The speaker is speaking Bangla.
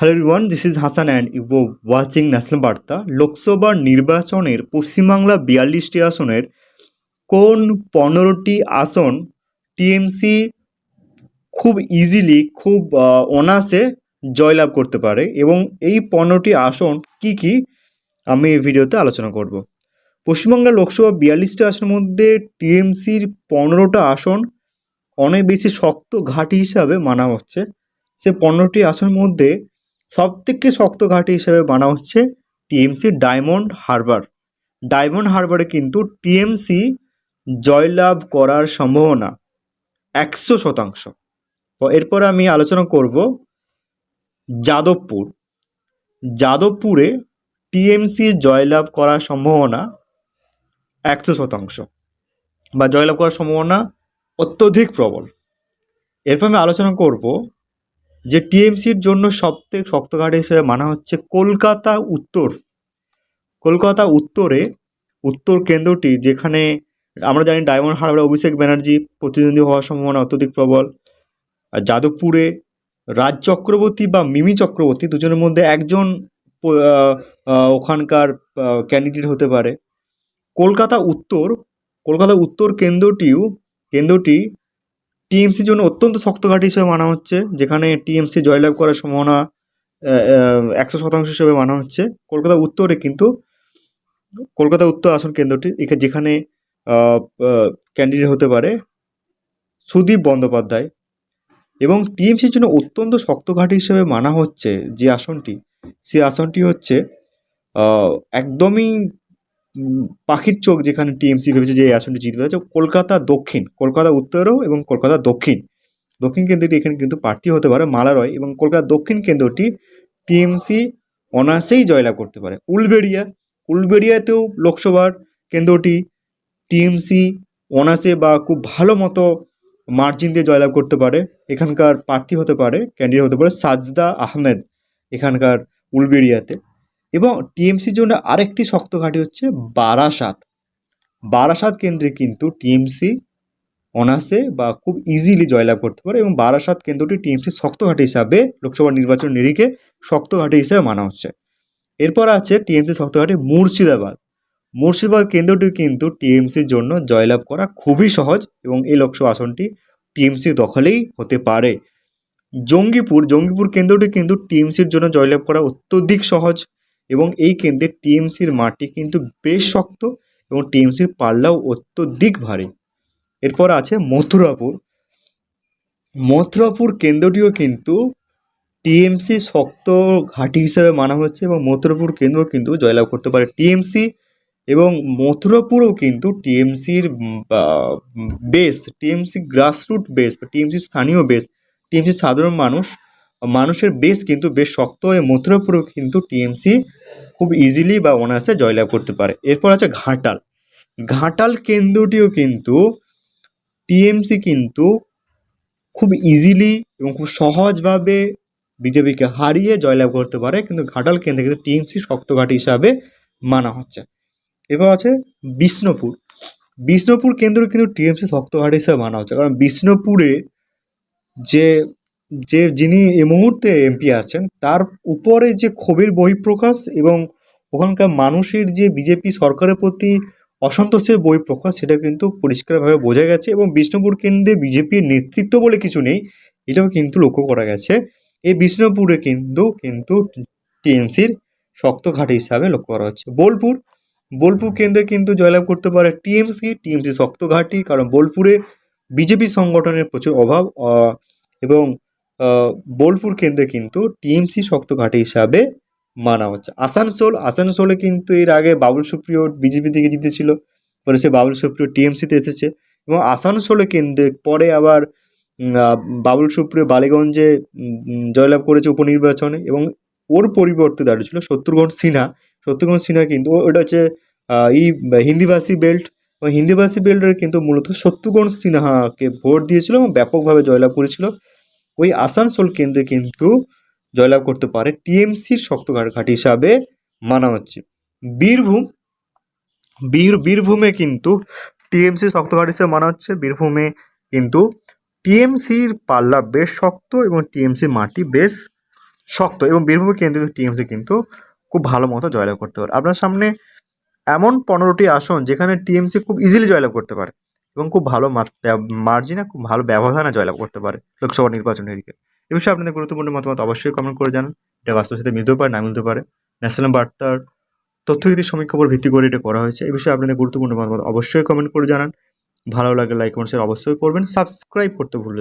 Hello everyone this is Hasan and you watching national Barta Lok Sabha নির্বাচনের পশ্চিমবাংলা বিয়াল্লিশটি আসনের কোন পনেরোটি আসন টিএমসি খুব ইজিলি খুব আহ, অনায়াসে জয়লাভ করতে পারে এবং এই পনেরোটি আসন কি কি আমি এই ভিডিওতে আলোচনা করব। পশ্চিমবাংলার লোকসভা বিয়াল্লিশটি আসনের মধ্যে টিএমসির পনেরোটা আসন অনেক বেশি শক্ত ঘাঁটি হিসাবে মানা হচ্ছে। সে পনেরোটি আসনের মধ্যে সব থেকে শক্ত ঘাঁটি হিসেবে বানা হচ্ছে টিএমসি ডায়মন্ড হারবার। ডায়মন্ড হারবারে কিন্তু টিএমসি জয়লাভ করার সম্ভাবনা একশো শতাংশ। এরপর আমি আলোচনা করব যাদবপুর। যাদবপুরে টিএমসি জয়লাভ করার সম্ভাবনা একশো শতাংশ বা জয়লাভ করার সম্ভাবনা অত্যধিক প্রবল। এরপর আমি আলোচনা করব যে টিএমসির জন্য সবথেকে শক্ত ঘাট হিসেবে মানা হচ্ছে কলকাতা উত্তর। কলকাতা উত্তরে উত্তর কেন্দ্রটি যেখানে আমরা জানি ডায়মন্ড হারবারে অভিষেক ব্যানার্জি প্রতিদ্বন্দ্বী হওয়ার সম্ভাবনা অত্যধিক প্রবল। আর যাদবপুরে রাজ চক্রবর্তী বা মিমি চক্রবর্তী দুজনের মধ্যে একজন ওখানকার ক্যান্ডিডেট হতে পারে। কলকাতা উত্তর কলকাতা উত্তর কেন্দ্রটিও, কেন্দ্রটি টিএমসির জন্য অত্যন্ত শক্ত ঘাটি হিসেবে মানা হচ্ছে, যেখানে টিএমসি জয়লাভ করার সম্ভাবনা একশো শতাংশ হিসেবে মানা হচ্ছে। কলকাতা উত্তরে কিন্তু, কলকাতা উত্তর আসন কেন্দ্রটি, এখা- যেখানে ক্যান্ডিডেট হতে পারে সুদীপ বন্দ্যোপাধ্যায়। এবং টিএমসির জন্য অত্যন্ত শক্ত ঘাঁটি হিসেবে মানা হচ্ছে যে আসনটি সেই আসনটি হচ্ছে একদমই পাখির চোখ যেখানে টিএমসি ভেবেছে যে এই আসনটি জিতবে কলকাতা দক্ষিণ, কলকাতা উত্তরও এবং কলকাতা দক্ষিণ। দক্ষিণ কেন্দ্রটি এখানে কিন্তু প্রার্থী হতে পারে মালারয় এবং কলকাতা দক্ষিণ কেন্দ্রটি টিএমসি অনায়াসেই জয়লাভ করতে পারে। উলবেড়িয়া, উলবেড়িয়াতেও লোকসভার কেন্দ্রটি টিএমসি অনায়াসে বা খুব ভালো মতো মার্জিন দিয়ে জয়লাভ করতে পারে। এখানকার প্রার্থী হতে পারে ক্যান্ডিডেট হতে পারে সাজদা আহমেদ, এখানকার উলবেড়িয়াতে। এবং টিএমসির জন্য আরেকটি শক্ত ঘাঁটি হচ্ছে বারাসাত। বারাসাত কেন্দ্রে কিন্তু টিএমসি অনায়াসে বা খুব ইজিলি জয়লাভ করতে পারে এবং বারাসাত কেন্দ্রটি টিএমসি শক্ত ঘাঁটি হিসাবে লোকসভা নির্বাচন নিরিখে শক্ত ঘাঁটি হিসাবে মানা হচ্ছে। এরপর আছে টিএমসি শক্ত ঘাঁটি মুর্শিদাবাদ। মুর্শিদাবাদ কেন্দ্রটি কিন্তু টিএমসির জন্য জয়লাভ করা খুবই সহজ এবং এই লোকসভা আসনটি টিএমসি দখলেই হতে পারে। জঙ্গিপুর জঙ্গিপুর কেন্দ্রটি কিন্তু টিএমসির জন্য জয়লাভ করা অত্যধিক সহজ। এবং এই কেন্দ্রে টিএমসির মাটি কিন্তু বেশ শক্ত এবং টিএমসির পাল্লাও অত্যধিক ভারী। এরপর আছে মথুরাপুর। মথুরাপুর কেন্দ্রটিও কিন্তু টিএমসি শক্ত ঘাঁটি হিসাবে মানা হচ্ছে এবং মথুরাপুর কেন্দ্র কিন্তু জয়লাভ করতে পারে টিএমসি এবং মথুরাপুরও কিন্তু টিএমসির বেস, টিএমসি গ্রাসরুট বেস বা টিএমসি স্থানীয় বেস, টিএমসি সাধারণ মানুষ মানুষের বেস কিন্তু বেশ শক্ত হয়ে মথুরাপুরেও কিন্তু টিএমসি খুব ইজিলি বা অনায়াসে জয়লাভ করতে পারে। এরপর আছে ঘাটাল। ঘাটাল কেন্দ্রটিও কিন্তু টিএমসি কিন্তু খুব ইজিলি এবং খুব সহজভাবে বিজেপিকে হারিয়ে জয়লাভ করতে পারে, কিন্তু ঘাটাল কেন্দ্রে কিন্তু টিএমসি শক্ত ঘাঁটি হিসাবে মানা হচ্ছে। এবার আছে বিষ্ণুপুর। বিষ্ণুপুর কেন্দ্র কিন্তু টিএমসি শক্ত ঘাঁটি হিসাবে মানা হচ্ছে। কারণ বিষ্ণুপুরে যে যে যিনি এ মুহূর্তে এমপি আছেন, তার উপরে যে ক্ষোভের বহিঃপ্রকাশ এবং ওখানকার মানুষের যে বিজেপি সরকারের প্রতি অসন্তোষের বহিঃপ্রকাশ, সেটা কিন্তু পরিষ্কারভাবে বোঝা গেছে এবং বিষ্ণুপুর কেন্দ্রে বিজেপির নেতৃত্ব বলে কিছু নেই, এটাও কিন্তু লক্ষ্য করা গেছে। এই বিষ্ণুপুরে কিন্তু কিন্তু টিএমসির শক্ত ঘাঁটি হিসাবে লক্ষ্য করা হচ্ছে। বোলপুর বোলপুর কেন্দ্রে কিন্তু জয়লাভ করতে পারে টিএমসি টিএমসি শক্ত ঘাঁটি, কারণ বোলপুরে বিজেপি সংগঠনের প্রচুর অভাব এবং বোলপুর কেন্দ্রে কিন্তু টিএমসি শক্ত ঘাঁটি হিসাবে মানা হচ্ছে। আসানসোল, আসানসোলে কিন্তু এর আগে বাবুল সুপ্রিয় বিজেপি থেকে জিতেছিল, পরে সে বাবুল সুপ্রিয় টিএমসিতে এসেছে এবং আসানসোলে কেন্দ্রে পরে আবার বাবুল সুপ্রিয় বালিগঞ্জে জয়লাভ করেছে উপনির্বাচনে এবং ওর পরিবর্তে দাঁড়িয়েছিল শত্রুঘ্ন সিনহা। শত্রুঘ্ন সিনহা কিন্তু ওটা হচ্ছে এই হিন্দিভাষী বেল্ট। এবং হিন্দিভাষী বেল্টের কিন্তু মূলত শত্রুঘ্ন সিনহাকে ভোট দিয়েছিল এবং ব্যাপকভাবে জয়লাভ করেছিল। ওই আসানসোল কেন্দ্রে কিন্তু জয়লাভ করতে পারে টিএমসির শক্ত ঘাঁটি হিসাবে মানা হচ্ছে। বীরভূম, বীর, বীরভূমে কিন্তু টিএমসি শক্ত ঘাঁটি হিসেবে মানা হচ্ছে। বীরভূমে কিন্তু টিএমসির পাল্লা বেশ শক্ত এবং টিএমসি মাটি বেশ শক্ত এবং বীরভূম কেন্দ্রিত টিএমসি কিন্তু খুব ভালো মতো জয়লাভ করতে পারে। আপনার সামনে এমন পনেরোটি আসন যেখানে টিএমসি খুব ইজিলি জয়লাভ করতে পারে। এবং খুব ভালো মার্জিনে খুব ভালো ব্যবধানে জয়লাভ করতে পারে লোকসভা নির্বাচনের দিকে। এ বিষয়ে আপনাদের গুরুত্বপূর্ণ মতামত অবশ্যই কমেন্ট করে জানান। এটা বাস্তবের সাথে মিলতেও পারে, না মিলতে পারে। ন্যাশনাল বার্তার তথ্যভিত্তিক সমীক্ষার উপর ভিত্তি করে এটা করা হয়েছে। এ বিষয়ে আপনাদের গুরুত্বপূর্ণ মতামত অবশ্যই কমেন্ট করে জানান। ভালো লাগে লাইক কমেন্ট শেয়ার অবশ্যই করবেন। সাবস্ক্রাইব করতে ভুলবেন।